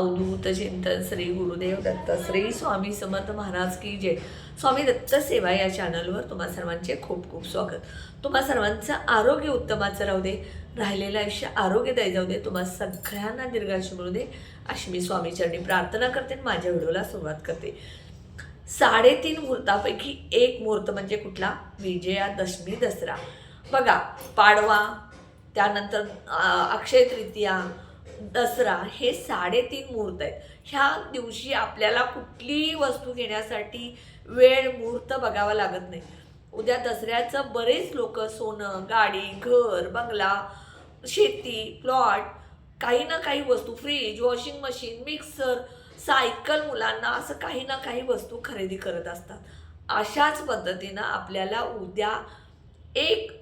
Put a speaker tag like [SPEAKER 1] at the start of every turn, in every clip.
[SPEAKER 1] अवधूत चिंतन श्री गुरुदेव दत्त श्री स्वामी समर्थ महाराज की जय. स्वामी दत्त सेवा या चॅनलवर तुम्हा सर्वांचे खूप खूप स्वागत. तुम्हा सर्वांचं आरोग्य उत्तमाचं राहू दे राहिलेलं आयुष्य आरोग्यदायी जाऊ दे तुम्हा सगळ्यांना दीर्घायुष्य मिळू दे अशी मी स्वामीचरणी प्रार्थना करते आणि माझ्या व्हिडिओला सुरुवात करते. साडेतीन मुहूर्तापैकी एक मुहूर्त म्हणजे कुठला? विजयादशमी दसरा. बघा पाडवा त्यानंतर अक्षय तृतीया दसरा हे साडेतीन मुहूर्त आहेत. ह्या दिवशी आपल्याला कुठलीही वस्तू घेण्यासाठी वेळ मुहूर्त बघावा लागत नाही. उद्या दसऱ्याचं बरेच लोक सोनं गाडी घर बंगला शेती प्लॉट काही ना काही वस्तू fridge washing machine mixer cycle मुलांना असं काही ना काही वस्तू खरेदी करत असतात. अशाच पद्धतीनं आपल्याला उद्या एक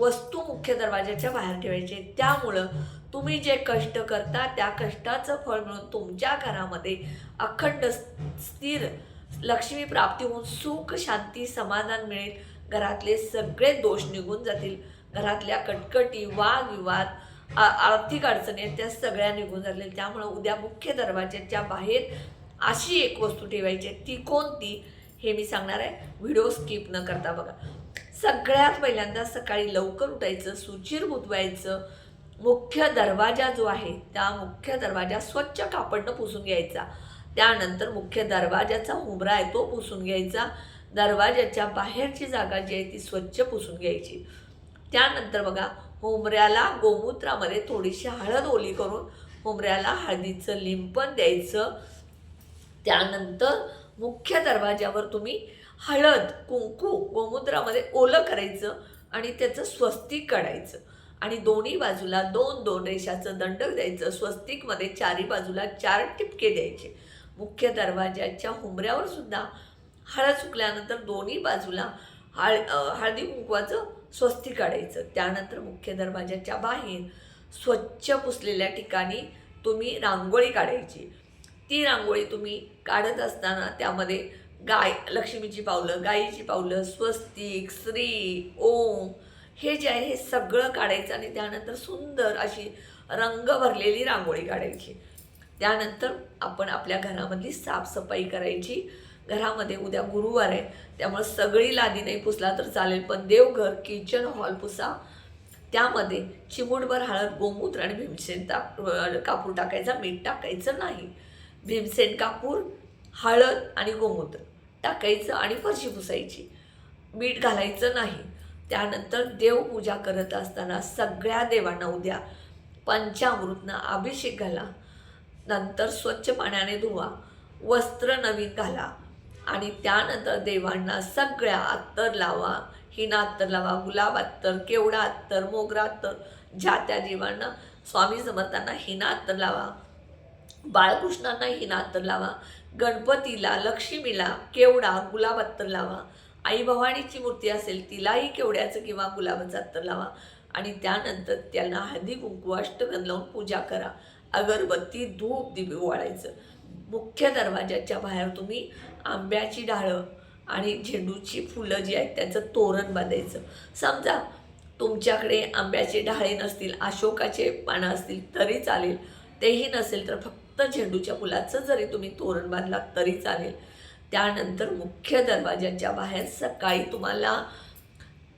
[SPEAKER 1] वस्तू मुख्य दरवाजाच्या बाहेर ठेवायचे. त्यामुळं तुम्ही जे कष्ट करता त्या कष्टाचं फळ मिळून तुमच्या घरामध्ये अखंड स्थिर लक्ष्मी प्राप्ती होऊन सुख शांती समाधान मिळेल. घरातले सगळे दोष निघून जातील. घरातल्या कटकटी वादविवाद आ- आर्थिक अडचणी आहेत त्या सगळ्या निघून जातील. त्यामुळं उद्या मुख्य दरवाजाच्या बाहेर अशी एक वस्तू ठेवायची आहे. ती कोणती हे मी सांगणार आहे. व्हिडिओ स्किप न करता बघा. सगळ्यात पहिल्यांदा सकाळी लवकर उठायचं सुचीर बुधवायचं मुख्य दरवाजा जो आहे त्या मुख्य दरवाजा स्वच्छ कापडनं पुसून घ्यायचा. त्यानंतर मुख्य दरवाजाचा हुमरा आहे तो पुसून घ्यायचा. दरवाजाच्या बाहेरची जागा जी आहे ती स्वच्छ पुसून घ्यायची. त्यानंतर बघा हुमऱ्याला गोमूत्रामध्ये थोडीशी हळद ओली करून हुमऱ्याला हळदीचं लिंपण द्यायचं. त्यानंतर मुख्य दरवाज्यावर तुम्ही हळद कुंकू गोमूत्रामध्ये ओलं करायचं आणि त्याचं स्वस्तिक काढायचं. आणि दोन्ही बाजूला दोन दोन रेषाचं दंडक द्यायचं. स्वस्तिकमध्ये चारी बाजूला चार टिपके द्यायचे. मुख्य दरवाजाच्या हुमऱ्यावर सुद्धा हळद सुकल्यानंतर दोन्ही बाजूला हळ हळदी कुंकवाचं स्वस्तिक काढायचं. त्यानंतर मुख्य दरवाजाच्या बाहेर स्वच्छ पुसलेल्या ठिकाणी तुम्ही रांगोळी काढायची. ती रांगोळी तुम्ही काढत असताना त्यामध्ये गाय लक्ष्मीची पावलं गायीची पावलं स्वस्तिक श्री ओम हे जे आहे हे सगळं काढायचं आणि त्यानंतर सुंदर अशी रंग भरलेली रांगोळी काढायची. त्यानंतर आपण आपल्या घरामधली साफसफाई करायची. घरामध्ये उद्या गुरुवार आहे त्यामुळे सगळी लादी नाही पुसला तर चालेल पण देवघर किचन हॉल पुसा. त्यामध्ये चिमूटभर हळद गोमूत्र आणि भीमसेन टाक कापूर टाकायचा मीठ टाकायचं नाही. भीमसेन कापूर हळद आणि गोमूत्र. टाकायचं आणि फरशी पुसायची. मीठ घालायचं नाही. त्यानंतर देवपूजा करत असताना सगळ्या देवांना उद्या पंचामृतनं अभिषेक घाला. नंतर स्वच्छ पाण्याने धुवा. वस्त्र नवीन घाला. आणि त्यानंतर देवांना सगळ्या अत्तर लावा. हिना अत्तर लावा गुलाब अत्तर केवडा अत्तर मोगरा अत्तर ज्या त्या देवांना स्वामी समर्थांना हिना अत्तर लावा. बाळकृष्णांना हिना अत्तर लावा. गणपतीला लक्ष्मीला केवडा गुलाब अत्तर लावा. आई भवानीची मूर्ती असेल तिलाही केवड्याचं किंवा गुलाबाचं अत्तर लावा. आणि त्यानंतर त्यांना हळदी कुंकू अष्टगन लावून पूजा करा. अगरबत्ती धूप दिवे वाळायचं मुख्य दरवाजाच्या बाहेर तुम्ही आंब्याची डाळं आणि झेंडूची फुलं जी आहेत त्याचं तोरण बांधायचं. समजा तुमच्याकडे आंब्याचे डाळे नसतील अशोकाचे पानं असतील तरी चालेल. तेही नसेल तर फक्त झेंडूच्या फुलाचं जरी तुम्ही तोरण बांधलात तरी चालेल. त्यानंतर मुख्य दरवाज्याच्या बाहेर सकाळी तुम्हाला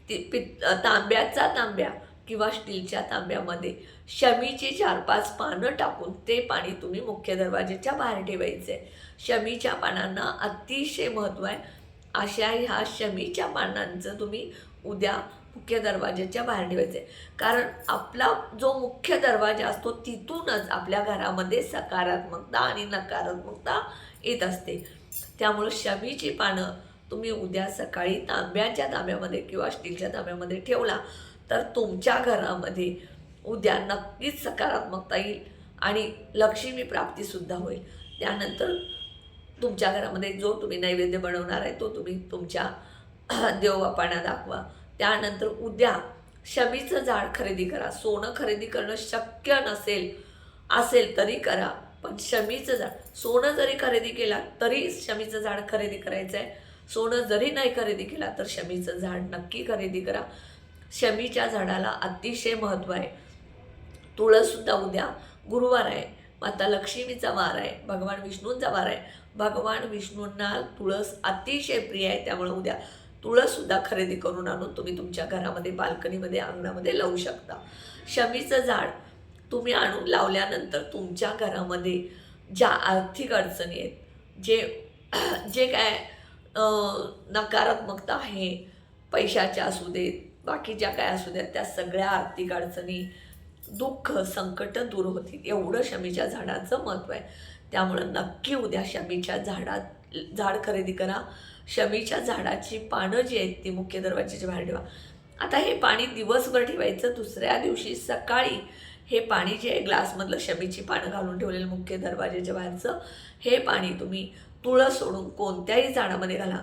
[SPEAKER 1] ती पित तांब्याचा तांब्या किंवा स्टीलच्या तांब्यामध्ये शमीचे चार पाच पानं टाकून ते पाणी तुम्ही मुख्य दरवाज्याच्या बाहेर ठेवायचे शमीच्या पानांना अतिशय महत्त्व आहे. अशा ह्या शमीच्या पानांचं तुम्ही उद्या मुख्य दरवाज्याच्या बाहेर ठेवायचे. आहे कारण आपला जो मुख्य दरवाजा असतो तिथूनच आपल्या घरामध्ये सकारात्मकता आणि नकारात्मकता येत असते. त्यामुळं शमीची पानं तुम्ही उद्या सकाळी तांब्याच्या तांब्यामध्ये किंवा स्टीलच्या तांब्यामध्ये ठेवला तर तुमच्या घरामध्ये उद्या नक्कीच सकारात्मकता येईल आणि लक्ष्मी प्राप्तीसुद्धा होईल. त्यानंतर तुमच्या घरामध्ये जो तुम्ही नैवेद्य बनवणार आहे तो तुम्ही तुमच्या देवबापांना दाखवा. त्यानंतर उद्या शमीचं झाड खरेदी करा. सोनं खरेदी करणं शक्य नसेल असेल तरी करा. पण शमीचं झाड सोनं जरी खरेदी केला तरी शमीचं झाड खरेदी करायचं आहे सोनं जरी नाही खरेदी केला तर शमीचं झाड नक्की खरेदी करा. शमीच्या झाडाला अतिशय महत्त्व आहे. तुळससुद्धा उद्या गुरुवार आहे. माता लक्ष्मीचा वार आहे. भगवान विष्णूंचा वार आहे. भगवान विष्णूंना तुळस अतिशय प्रिय आहे. त्यामुळे उद्या तुळससुद्धा खरेदी करून आणून तुम्ही तुमच्या घरामध्ये बाल्कनीमध्ये अंगणामध्ये लावू शकता. शमीचं झाड तुम्ही आणून लावल्यानंतर तुमच्या घरामध्ये ज्या आर्थिक अडचणी आहेत जे जे काय नकारात्मकता आहे पैशाच्या असू देत बाकी ज्या काय असू देत त्या सगळ्या आर्थिक अडचणी दुःख संकट दूर होतील. एवढं शमीच्या झाडाचं महत्त्व आहे. त्यामुळं नक्की उद्या शमीच्या झाडात झाड खरेदी करा. शमीच्या झाडाची पानं जी आहेत ती मुख्य दरवाजाच्या बाहेर ठेवा. आता हे पाणी दिवसभर ठेवायचं दुसऱ्या दिवशी सकाळी हे पाणी जे आहे ग्लासमधलं शमीची पानं घालून ठेवलेलं मुख्य दरवाजाच्या बाहेरचं हे पाणी तुम्ही तुळस सोडून कोणत्याही झाडामध्ये घाला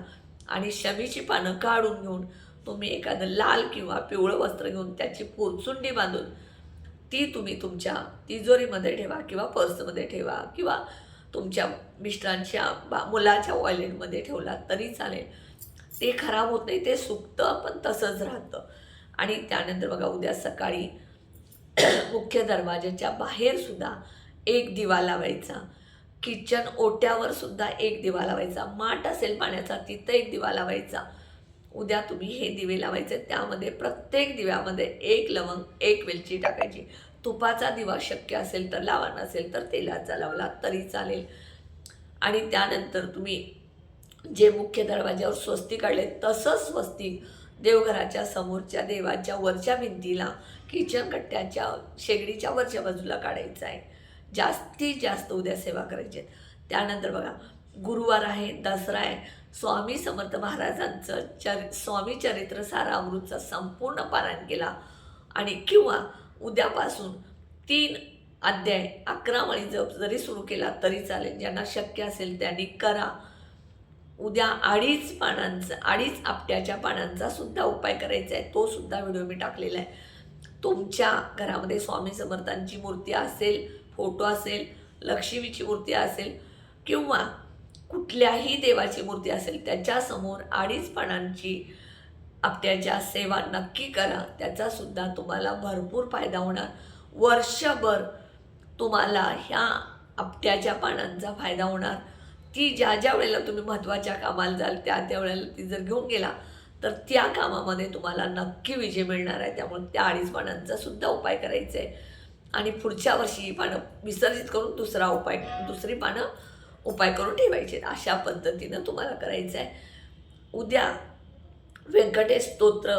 [SPEAKER 1] आणि शमीची पानं काढून घेऊन तुम्ही एखादं लाल किंवा पिवळं वस्त्र घेऊन त्याची पोचुंडी बांधून ती तुम्ही तुमच्या तिजोरीमध्ये ठेवा किंवा पर्समध्ये ठेवा किंवा तुमच्या मिस्टरांच्या बा मुलाच्या वॉलेटमध्ये ठेवला तरी चालेल. ते खराब होत नाही ते सुकतं पण तसंच राहतं. आणि त्यानंतर बघा उद्या सकाळी मुख्य दरवाजाच्या बाहेरसुद्धा एक दिवा लावायचा. किचन ओट्यावर सुद्धा एक दिवा लावायचा. माठ असेल पाण्याचा तिथं एक दिवा लावायचा. उद्या तुम्ही हे दिवे लावायचे त्यामध्ये प्रत्येक दिव्यामध्ये एक लवंग एक वेलची टाकायची. तुपाचा दिवा शक्य असेल तर लावा नसेल तर तेलाचा लावला तरी चालेल. आणि त्यानंतर तुम्ही जे मुख्य दरवाज्यावर स्वस्ती काढले तसंच स्वस्तिक देवघराच्या समोरच्या देवाच्या वरच्या भिंतीला किचन कट्ट्याच्या शेगडीच्या वरच्या बाजूला काढायचं आहे. जास्तीत जास्त उद्या सेवा करायची त्यानंतर बघा गुरुवार आहे दसरा आहे. स्वामी समर्थ महाराजांचं चर स्वामी चरित्र सारा अमृतचा संपूर्ण पारायण केला. आणि किंवा उद्यापासून तीन अध्याय अकरा मळी जप जरी सुरू केला तरी चालेल. ज्यांना शक्य असेल त्यांनी करा. उद्या अडीच पानांचा अडीच आपट्याच्या पानांचा सुद्धा उपाय करायचा आहे. तो सुद्धा व्हिडिओ मी टाकलेला आहे. तुमच्या घरामध्ये स्वामी समर्थांची मूर्ती असेल फोटो असेल लक्ष्मीची मूर्ती असेल किंवा कुठल्याही देवाची मूर्ती असेल त्याच्यासमोर अडीच पानांची आपट्याच्या सेवा नक्की करा. त्याचासुद्धा तुम्हाला भरपूर फायदा होणार. वर्षभर तुम्हाला ह्या आपट्याच्या पानांचा फायदा होणार. ती ज्या ज्या वेळेला तुम्ही महत्त्वाच्या कामाला जाल त्या त्या वेळेला ती जर घेऊन गेला तर त्या कामामध्ये तुम्हाला नक्की विजय मिळणार आहे. त्यामुळे त्या अडीच पानांचा सुद्धा उपाय करायचा. आहे आणि पुढच्या वर्षी ही पानं विसर्जित करून दुसरा उपाय दुसरी पानं उपाय करून ठेवायचे. अशा पद्धतीनं तुम्हाला करायचं आहे उद्या व्यंकटेश स्तोत्र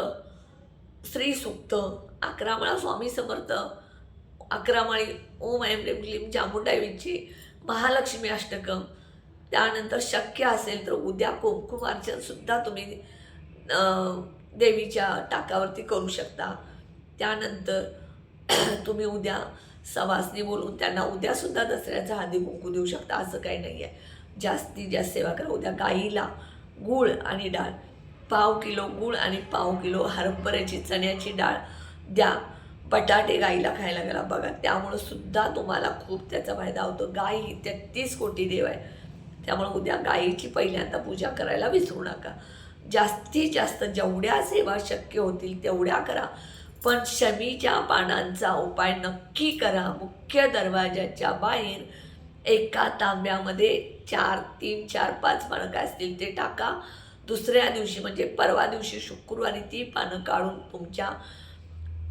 [SPEAKER 1] श्री सुक्त अकरामाळा स्वामी समर्थ अकरामाळी ओम ऐम रेम क्लीम चामुंडाईची महालक्ष्मी अष्टकम त्यानंतर शक्य असेल तर उद्या कुमकुम अर्चनसुद्धा तुम्ही देवीच्या टाकावरती करू शकता. त्यानंतर तुम्ही उद्या सवासनी बोलून त्यांना उद्यासुद्धा दसऱ्याचा हळदी कुंकू देऊ शकता. असं काही नाही आहे जास्तीत जास्त सेवा करा. उद्या गाईला गूळ आणि डाळ. पाव किलो गूळ आणि पाव किलो हरभऱ्याची चण्याची डाळ द्या. बटाटे गाईला खायला गेला. बघा त्यामुळं सुद्धा तुम्हाला खूप त्याचा फायदा होतो. गाई ही तेहतीस कोटी देव आहे. त्यामुळे उद्या गायीची पहिल्यांदा पूजा करायला विसरू नका. जास्तीत जास्त जेवढ्या सेवा शक्य होतील तेवढ्या करा. पण शमीच्या पानांचा उपाय नक्की करा. मुख्य दरवाजाच्या बाहेर एका तांब्यामध्ये चार तीन चार पाच पानं काय असतील ते टाका. दुसऱ्या दिवशी म्हणजे परवा दिवशी शुक्रवारी ती पानं काढून तुमच्या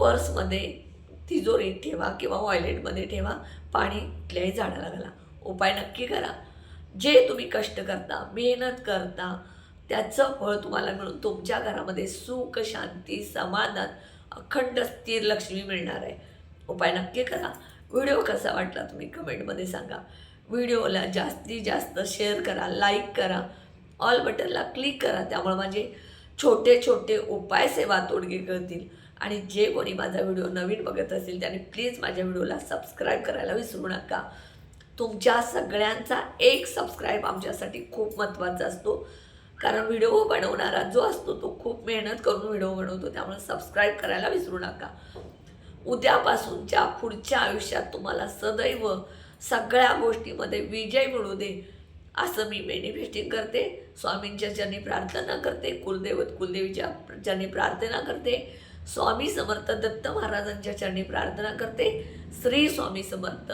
[SPEAKER 1] पर्समध्ये तिजोरीत ठेवा किंवा वॉयलेटमध्ये ठेवा पाणी कुठल्याही झाडाला घाला. उपाय नक्की करा. जे तुम्ही कष्ट करता मेहनत करता त्याचं फळ तुम्हाला मिळून तुमच्या घरामध्ये सुख शांती समाधान अखंड स्थिर लक्ष्मी मिळणार आहे. उपाय नक्की करा. व्हिडिओ कसा वाटला तुम्ही कमेंटमध्ये सांगा. व्हिडिओला जास्तीत जास्त शेअर करा लाईक करा. ऑल बटनला क्लिक करा. त्यामुळे माझे छोटे छोटे उपाय सेवा तोडगे कळतील आणि जे कोणी माझा व्हिडिओ नवीन बघत असेल त्याने प्लीज माझ्या व्हिडिओला सबस्क्राईब करायला विसरू नका. तुमच्या सगळ्यांचा एक सबस्क्राईब आमच्यासाठी खूप महत्त्वाचा असतो. कारण व्हिडिओ बनवणारा जो असतो तो खूप मेहनत करून व्हिडिओ बनवतो. त्यामुळे सबस्क्राईब करायला विसरू नका. उद्यापासूनच्या पुढच्या आयुष्यात तुम्हाला सदैव सगळ्या गोष्टीमध्ये विजय मिळू दे. असं मी मॅनिफेस्टिंग करते. स्वामींच्या ज्यांनी प्रार्थना करते. कुलदेवत कुलदेवीच्या ज्यांनी प्रार्थना करते. स्वामी समर्थ दत्त महाराजांच्या चरणी प्रार्थना करते. श्री स्वामी समर्थ.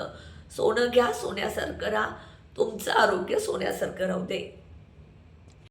[SPEAKER 1] सोनं घ्या सोन्यासारखं राहा. तुमचं आरोग्य सोन्यासारखं राहू दे.